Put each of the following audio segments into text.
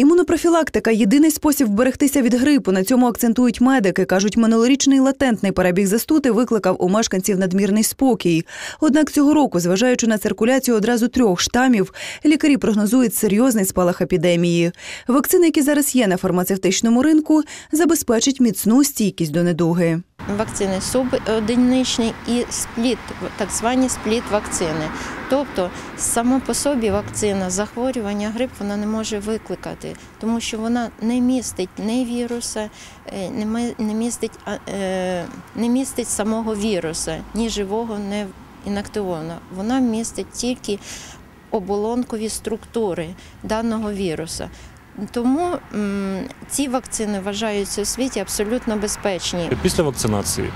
Імунопрофілактика єдиний спосіб вберегтися від грипу. На цьому акцентують медики. кажуть, минулорічний латентний перебіг застути викликав у мешканців надмірний спокій. Однак цього року, зважаючи на циркуляцію одразу трьох штамів, лікарі прогнозують серйозний спалах епідемії. Вакцини, які зараз є на фармацевтичному ринку, забезпечать міцну стійкість до недуги. Вакцини субодиничні і спліт, так звані спліт-вакцини. Тобто, само по собі вакцина захворювання грип вона не може викликати, тому що вона не містить ні віруса, е, не містить, е, не містить самого віруса, ні живого, ні інактивованого. Вона містить тільки оболонкові структури даного віруса. Тому м, ці вакцини вважаються у світі абсолютно безпечні. Після вакцинації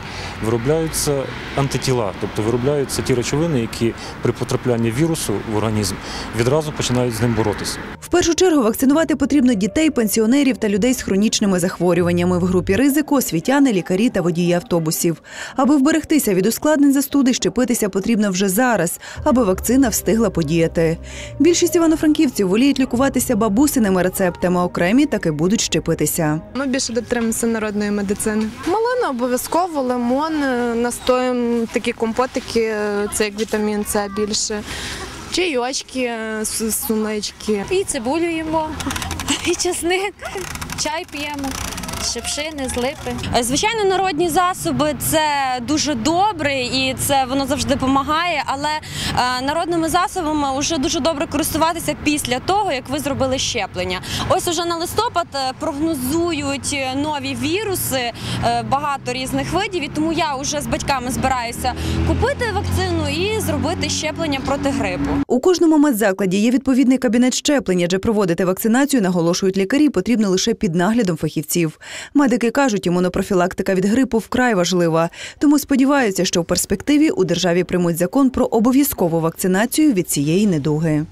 виробляються антитіла, тобто виробляються ті речовини, які при потраплянні вірусу в організм відразу починають з ним боротися. В першу чергу вакцинувати потрібно дітей, пенсіонерів та людей з хронічними захворюваннями в групі ризику, освітяни, лікарі та водії автобусів. Аби вберегтися від ускладнень застуди, щепитися потрібно вже зараз, аби вакцина встигла подіяти. Більшість івано-франківців воліють лікуватися бабусиними рецептами, окремі таки будуть щепитися. Ми більше дотримуємося народної медицини. Малина обов'язково, лимон, настоєм такі компотики, е, це як вітамін С більше. Чайочки, е, су- сунички. І цибулю їмо, і чесник, чай п'ємо, шипшини, з липи. Е, Звичайно, народні засоби це дуже добре і це воно завжди допомагає. Але е, народними засобами вже дуже добре користуватися після того, як ви зробили щеплення. Ось уже на листопад е, прогнозують нові віруси, багато різних видів. І тому я вже з батьками збираюся купити вакцину і зробити щеплення проти грипу. У кожному медзакладі є відповідний кабінет щеплення, адже проводити вакцинацію, наголошують лікарі, потрібно лише під наглядом фахівців. Медики кажуть, імунопрофілактика від грипу вкрай важлива, тому сподіваються, що в перспективі у державі приймуть закон про обов'язкову вакцинацію від цієї недуги.